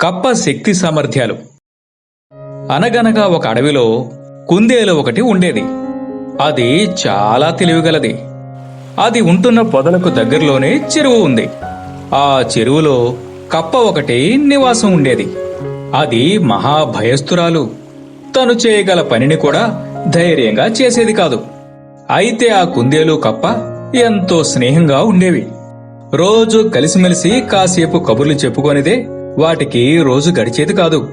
కప్ప శక్తి సామర్థ్యాలు. అనగనగా ఒక అడవిలో కుందేలు ఒకటి ఉండేది. అది చాలా తెలివిగలది. అది ఉంటున్న పొదలకు దగ్గరలోనే చెరువు ఉంది. ఆ చెరువులో కప్ప ఒకటి నివాసం ఉండేది. అది మహాభయస్థురాలు. తను చేయగల పనిని కూడా ధైర్యంగా చేసేది కాదు. అయితే ఆ కుందేలు కప్ప ఎంతో స్నేహంగా ఉండేవి. రోజు కలిసిమెలిసి కాసేపు కబుర్లు చెప్పుకొనిదే వాటికి రోజు గడిచేది కాదు.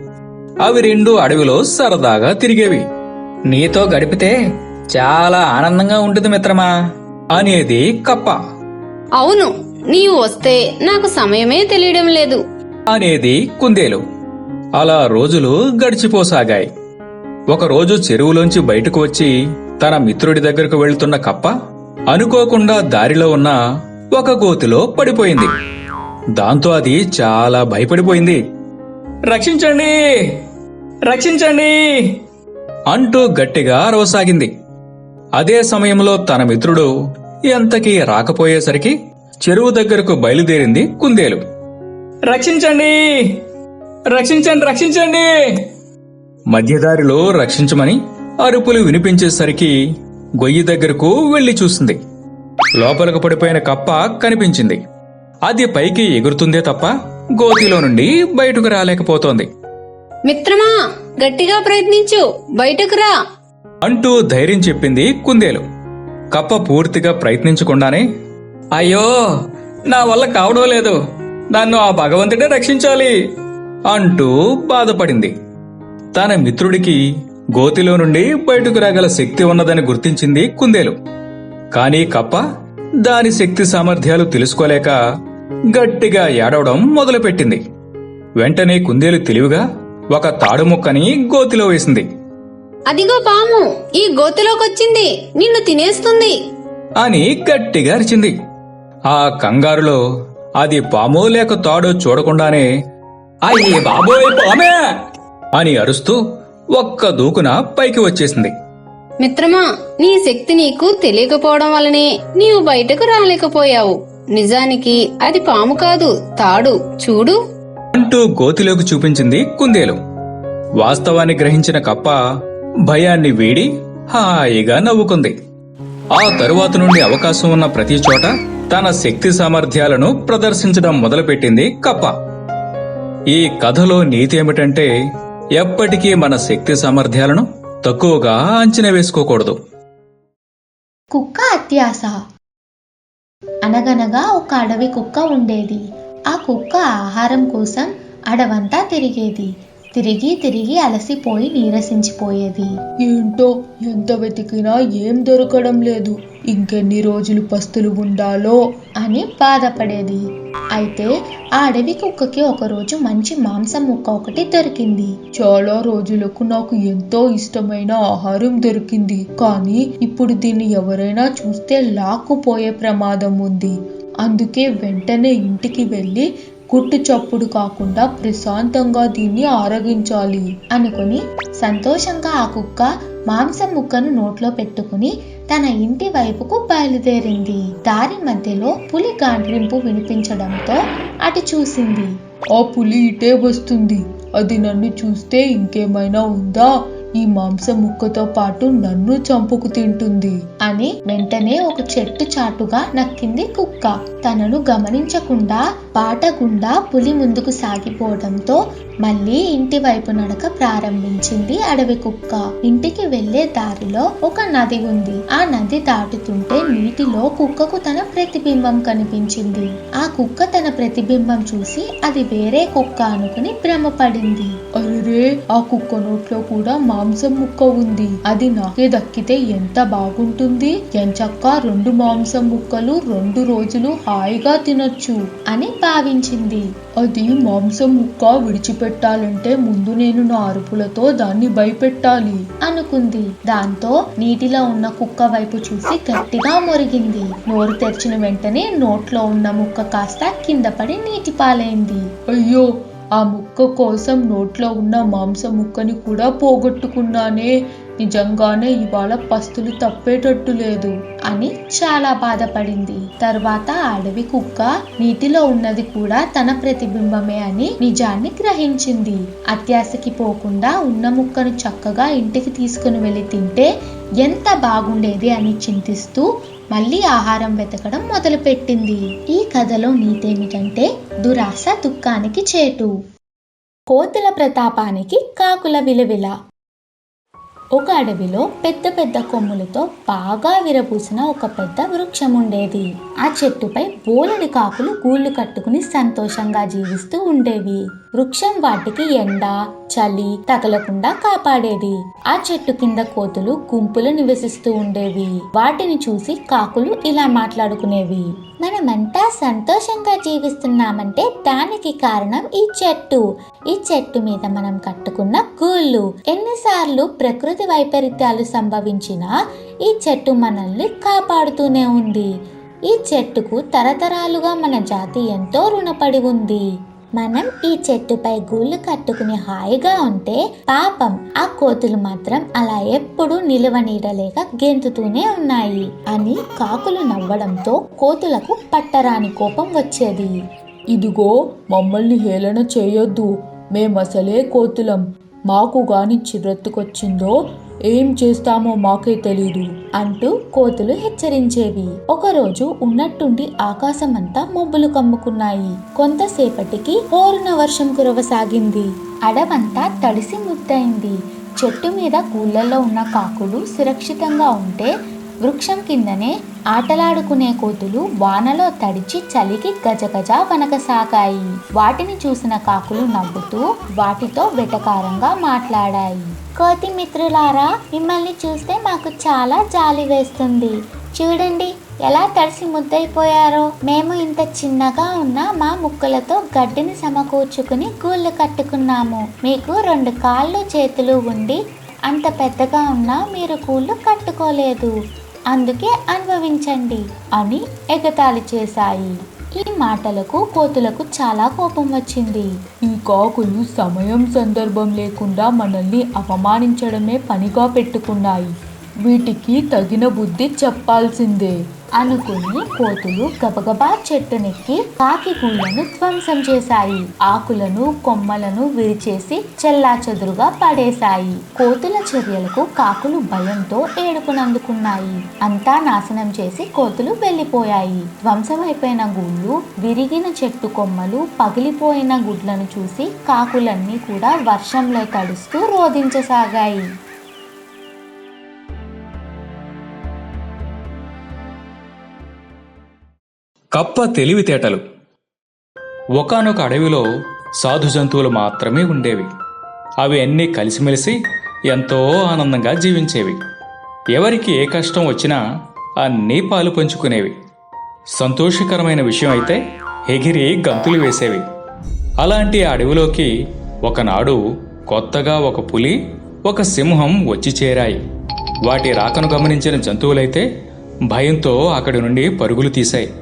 అవి రెండు అడవిలో సరదాగా తిరిగేవి. నీతో గడిపితే చాలా ఆనందంగా ఉంటుంది మిత్రమా? అనేది కప్ప. అవును నీవు వస్తే నాకు సమయమే తెలియడం లేదు. అనేది కుందేలు. అలా రోజులు గడిచిపోసాగాయి. ఒకరోజు చెరువులోంచి బయటకు వచ్చి తన మిత్రుడి దగ్గరకు వెళ్తున్న కప్ప అనుకోకుండా దారిలో ఉన్న ఒక గోతిలో పడిపోయింది. దాంతో అది చాలా భయపడిపోయింది. రక్షించండి! రక్షించండి! అంటూ గట్టిగా అరవసాగింది. అదే సమయంలో తన మిత్రుడు ఎంతకీ రాకపోయేసరికి చెరువు దగ్గరకు బయలుదేరింది కుందేలు. రక్షించండి! రక్షించండి రక్షించండి! మధ్యదారిలో రక్షించమని అరుపులు వినిపించేసరికి గొయ్యి దగ్గరకు వెళ్ళి చూసింది. లోపలకు పడిపోయిన కప్ప కనిపించింది. అది పైకి ఎగురుతుందే తప్ప గోతిలో నుండి బయటకు రాలేకపోతోంది. మిత్రమా గట్టిగా ప్రయత్నించు. బయటకు రా. అంటూ ధైర్యం చెప్పింది కుందేలు. కప్ప పూర్తిగా ప్రయత్నించకుండానే అయ్యో నా వల్ల కావడం లేదు. నన్ను ఆ భగవంతుడే రక్షించాలి అంటూ బాధపడింది. తన మిత్రుడికి గోతిలో నుండి బయటకు రాగల శక్తి ఉన్నదని గుర్తించింది కుందేలు. కానీ కప్ప దాని శక్తి సామర్థ్యాలు తెలుసుకోలేక గట్టిగా ఏడవడం మొదలుపెట్టింది. వెంటనే కుందేలు తెలివిగా ఒక తాడు ముక్కని గోతిలో వేసింది. అదిగో పాము ఈ గోతిలోకొచ్చింది నిన్ను తినేస్తుంది. అని గట్టిగా అరిచింది. ఆ కంగారులో అది పామో లేక తాడో చూడకుండానే అయ్యే బాబోయ్ పామే! అని అరుస్తూ ఒక్క దూకున పైకి వచ్చేసింది. మిత్రమా నీ శక్తి నీకు తెలియకపోవడం వల్లనే నీవు బయటకు రాలేకపోయావు. నిజానికి అది పాము కాదు తాడు. చూడు. అంటూ గోతిలోకి చూపించింది కుందేలు. వాస్తవాన్ని గ్రహించిన కప్ప భయాన్ని వీడి హాయిగా నవ్వుకుంది. ఆ తరువాత నుండి అవకాశం ఉన్న ప్రతి చోట తన శక్తి సామర్థ్యాలను ప్రదర్శించడం మొదలుపెట్టింది కప్ప. ఈ కథలో నీతి ఏమిటంటే ఎప్పటికీ మన శక్తి సామర్థ్యాలను తక్కువగా అంచనా వేసుకోకూడదు. కుక్క అత్యాస. అనగనగా ఒక అడవి కుక్క ఉండేది. ఆ కుక్క ఆహారం కోసం అడవంతా తిరిగేది. తిరిగి తిరిగి అలసిపోయి నీరసించిపోయేది. ఏంటో ఎంత వెతికినా ఏం దొరకడం లేదు. ఇంకెన్ని రోజులు పస్తులు ఉండాలో? అని బాధపడేది. అయితే ఆ అడవి కుక్కకి ఒకరోజు మంచి మాంసం ముక్క ఒకటి దొరికింది. చాలా రోజులకు నాకు ఎంతో ఇష్టమైన ఆహారం దొరికింది. కానీ ఇప్పుడు దీన్ని ఎవరైనా చూస్తే లాక్కుపోయే ప్రమాదం ఉంది. అందుకే వెంటనే ఇంటికి వెళ్ళి గుట్టు చప్పుడు కాకుండా ప్రశాంతంగా దీన్ని ఆరగించాలి అనుకుని సంతోషంగా ఆ కుక్క మాంసం ముక్కను నోట్లో పెట్టుకుని తన ఇంటి వైపుకు బయలుదేరింది. దారి మధ్యలో పులి గాండ్రింపు వినిపించడంతో అటు చూసింది. ఆ పులి ఇటే వస్తుంది. అది నన్ను చూస్తే ఇంకేమైనా ఉందా? ఈ మాంసం ముక్కతో పాటు నన్ను చంపుకు తింటుంది. అని వెంటనే ఒక చెట్టు చాటుగా నక్కింది కుక్క. తనను గమనించకుండా బాట గుండా పులి ముందుకు సాగిపోవడంతో మళ్ళీ ఇంటి వైపు నడక ప్రారంభించింది అడవి కుక్క. ఇంటికి వెళ్ళే దారిలో ఒక నది ఉంది. ఆ నది దాటుతుంటే నీటిలో కుక్కకు తన ప్రతిబింబం కనిపించింది. ఆ కుక్క తన ప్రతిబింబం చూసి అది వేరే కుక్క అనుకుని భ్రమపడింది. అరే ఆ కుక్క నోట్లో కూడా మాంసం ముక్క ఉంది. అది నాకే దక్కితే ఎంత బాగుంటుంది? ఎంచక్క రెండు మాంసం ముక్కలు రెండు రోజులు హాయిగా తినొచ్చు అని భావించింది. అది మాంసం ముక్క విడిచిపెట్టాలంటే ముందు నేను నా అరుపులతో దాన్ని భయపెట్టాలి అనుకుంది. దాంతో నీటిలో ఉన్న కుక్క వైపు చూసి గట్టిగా మొరిగింది. నోరు తెరిచిన వెంటనే నోట్లో ఉన్న ముక్క కాస్త కింద పడి నీటి పాలైంది అయ్యో ఆ ముక్క కోసం నోట్లో ఉన్న మాంసం ముక్కని కూడా పోగొట్టుకున్నానే. నిజంగానే ఇవాళ పస్తులు తప్పేటట్టు లేదు అని చాలా బాధపడింది. తర్వాత అడవి కుక్క నీటిలో ఉన్నది కూడా తన ప్రతిబింబమే అని నిజాన్ని గ్రహించింది. అత్యాశకి పోకుండా ఉన్న ముక్కను చక్కగా ఇంటికి తీసుకుని వెళ్ళి తింటే ఎంత బాగుండేది అని చింతిస్తూ మళ్ళీ ఆహారం వెతకడం మొదలుపెట్టింది. ఈ కథలో నీతేమిటంటే దురాశ దుఃఖానికి చేటు. కోతుల ప్రతాపానికి కాకుల విలువిల. ఒక అడవిలో పెద్ద పెద్ద కొమ్ములతో బాగా విరబూసిన ఒక పెద్ద వృక్షం ఉండేది ఆ చెట్టుపై బోలెడి కాకులు గూళ్ళు కట్టుకుని సంతోషంగా జీవిస్తూ ఉండేవి. వృక్షం వాటికి ఎండ చలి తగలకుండా కాపాడేది. ఆ చెట్టు కింద కోతులు గుంపులు నివసిస్తూ ఉండేవి. వాటిని చూసి కాకులు ఇలా మాట్లాడుకునేవి. మనమంతా సంతోషంగా జీవిస్తున్నామంటే దానికి కారణం ఈ చెట్టు. ఈ చెట్టు మీద మనం కట్టుకున్న గూళ్ళు. ఎన్నిసార్లు ప్రకృతి వైపరీత్యాలు సంభవించినా ఈ చెట్టు మనల్ని కాపాడుతూనే ఉంది. ఈ చెట్టుకు తరతరాలుగా మన జాతి ఎంతో రుణపడి ఉంది. మనం ఈ చెట్టుపై గూళ్ళు కట్టుకుని హాయిగా ఉంటే పాపం ఆ కోతులు మాత్రం అలా ఎప్పుడూ నిలువ నీడలేక గెంతుతూనే ఉన్నాయి అని కాకులు నవ్వడంతో కోతులకు పట్టరాని కోపం వచ్చేది. ఇదిగో మమ్మల్ని హేళన చేయొద్దు. మేమసలే కోతులం. మాకు గాని చిరెత్తుకొచ్చిందో ఏం చేస్తామో మాకే తెలీదు అంటూ కోతులు హెచ్చరించేవి. ఒకరోజు ఉన్నట్టుండి ఆకాశమంతా మబ్బులు కమ్ముకున్నాయి. కొంతసేపటికి హోరున వర్షం కురవసాగింది. అడవంతా తడిసి ముద్దయింది. చెట్టు మీద కూళ్ళల్లో ఉన్న కాకులు సురక్షితంగా ఉంటే వృక్షం కిందనే ఆటలాడుకునే కోతులు వానలో తడిచి చలికి గజగజ వనకసాగాయి వాటిని చూసిన కాకులు నవ్వుతూ వాటితో వెటకారంగా మాట్లాడాయి. కోతి మిత్రులారా మిమ్మల్ని చూస్తే మాకు చాలా జాలి వేస్తుంది. చూడండి ఎలా తడిసి ముద్దయిపోయారో. మేము ఇంత చిన్నగా ఉన్న మా ముక్కలతో గడ్డిని సమకూర్చుకుని గూళ్ళు కట్టుకున్నాము. మీకు రెండు కాళ్ళు చేతులు ఉండి అంత పెద్దగా ఉన్నా మీరు కూళ్ళు కట్టుకోలేదు. అందుకే అనుభవించండి అని ఎగతాళి చేశాయి. ఈ మాటలకు కోతులకు చాలా కోపం వచ్చింది. ఈ కాకులు సమయం సందర్భం లేకుండా మనల్ని అవమానించడమే పనిగా పెట్టుకున్నాయి. వీటికి తగిన బుద్ధి చెప్పాల్సిందే అనుకుని కోతులు గబగబా చెట్టునెక్కి కాకి గూళ్ళను ధ్వంసం చేశాయి. ఆకులను కొమ్మలను విరిచేసి చెల్లాచెదురుగా పడేశాయి. కోతుల చర్యలకు కాకులు భయంతో ఏడుపునందుకున్నాయి. అంతా నాశనం చేసి కోతులు వెళ్ళిపోయాయి. ధ్వంసమైపోయిన గూళ్ళు విరిగిన చెట్టు కొమ్మలు పగిలిపోయిన గుడ్లను చూసి కాకులన్నీ కూడా వర్షంలో తడుస్తూ రోధించసాగాయి. కప్ప తెలివితేటలు. ఒకానొక అడవిలో సాధు జంతువులు మాత్రమే ఉండేవి. అవి అన్నీ కలిసిమెలిసి ఎంతో ఆనందంగా జీవించేవి. ఎవరికి ఏ కష్టం వచ్చినా అన్నీ పాలు పంచుకునేవి. సంతోషకరమైన విషయం అయితే ఎగిరి గంతులు వేసేవి. అలాంటి ఆ అడవిలోకి ఒకనాడు కొత్తగా ఒక పులి ఒక సింహం వచ్చి చేరాయి. వాటి రాకను గమనించిన జంతువులైతే భయంతో అక్కడి నుండి పరుగులు తీశాయి.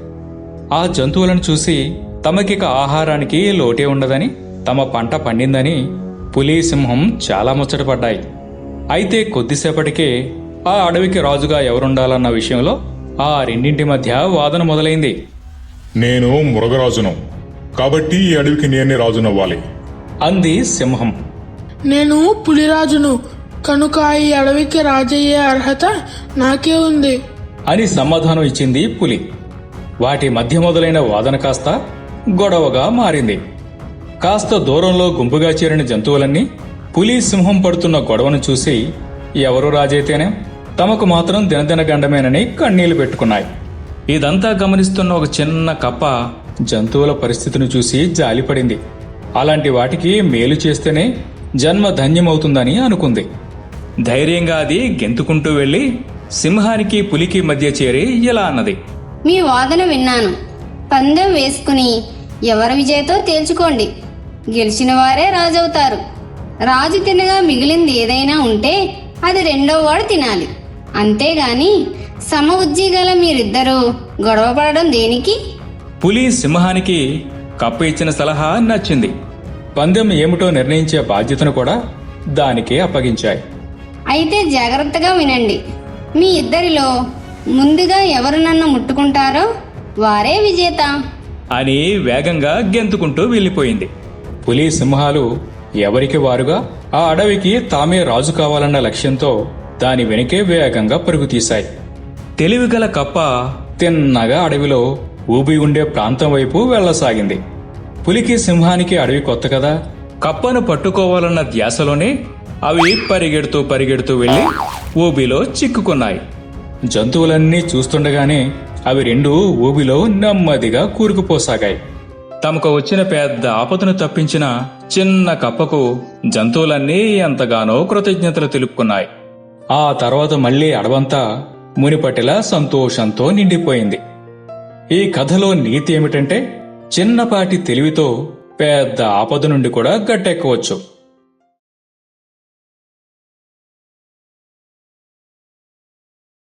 ఆ జంతువులను చూసి తమకిక ఆహారానికి లోటే ఉండదని తమ పంట పండిందని పులి సింహం చాలా ముచ్చటపడ్డాయి అయితే కొద్దిసేపటికే ఆ అడవికి రాజుగా ఎవరుండాలన్న విషయంలో ఆ రెండింటి మధ్య వాదన మొదలైంది. నేను మృగరాజును. కాబట్టి ఈ అడవికి నేనే రాజునవ్వాలి. అంది సింహం. నేను పులిరాజును. కనుక ఈ అడవికి రాజయ్యే అర్హత నాకే ఉంది. అని సమాధానం ఇచ్చింది పులి. వాటి మధ్య మొదలైన వాదన కాస్త గొడవగా మారింది. కాస్త దూరంలో గుంపుగా చేరిన జంతువులన్నీ పులి సింహం పడుతున్న గొడవను చూసి ఎవరు రాజైతేనే తమకు మాత్రం దినదిన గండమేనని కన్నీళ్ళు పెట్టుకున్నాయి. ఇదంతా గమనిస్తున్న ఒక చిన్న కప్ప జంతువుల పరిస్థితిని చూసి జాలిపడింది. అలాంటి వాటికి మేలు చేస్తేనే జన్మ ధన్యమవుతుందని అనుకుంది. ధైర్యంగా అది గెంతుకుంటూ వెళ్ళి సింహానికి పులికి మధ్య చేరి ఇలా అన్నది. మీ వాదన విన్నాను. పందెం వేసుకుని ఎవరి విజయతో తేల్చుకోండి. గెలిచిన వారే రాజవుతారు. రాజు తినగా మిగిలింది ఏదైనా ఉంటే అది రెండో వాడు తినాలి. అంతేగాని సమ ఉజ్జీ గల మీరిద్దరూ గొడవ పడడం దేనికి? పులి సింహానికి కప్ప ఇచ్చిన సలహా నచ్చింది. పందెం ఏమిటో నిర్ణయించే బాధ్యతను కూడా దానికే అప్పగించాయి. అయితే జాగ్రత్తగా వినండి. మీ ఇద్దరిలో ముందుగా ఎవరు నన్ను ముట్టుకుంటారో వారే విజేత. అని వేగంగా గెంతుకుంటూ వెళ్ళిపోయింది. పులి సింహాలు ఎవరికి వారుగా? ఆ అడవికి తామే రాజు కావాలన్న లక్ష్యంతో దాని వెనుకే వేగంగా పరుగు తీశాయి. తెలివిగల కప్ప తిన్నగా అడవిలో ఊబి ఉండే ప్రాంతం వైపు వెళ్ళసాగింది పులికి సింహానికి అడవి కొత్త కదా? కప్పను పట్టుకోవాలన్న ధ్యాసలోనే అవి పరిగెడుతూ పరిగెడుతూ వెళ్ళి ఊబిలో చిక్కుకున్నాయి. జంతువులన్నీ చూస్తుండగానే అవి రెండు ఊబిలో నెమ్మదిగా కూరుకుపోసాగాయి. తమకు వచ్చిన పెద్ద ఆపదను తప్పించిన చిన్న కప్పకు జంతువులన్నీ ఎంతగానో కృతజ్ఞతలు తెలుపుకున్నాయి. ఆ తర్వాత మళ్ళీ అడవంతా మునిపటిలా సంతోషంతో నిండిపోయింది. ఈ కథలో నీతి ఏమిటంటే చిన్నపాటి తెలివితో పెద్ద ఆపద నుండి కూడా గట్టెక్కవచ్చు.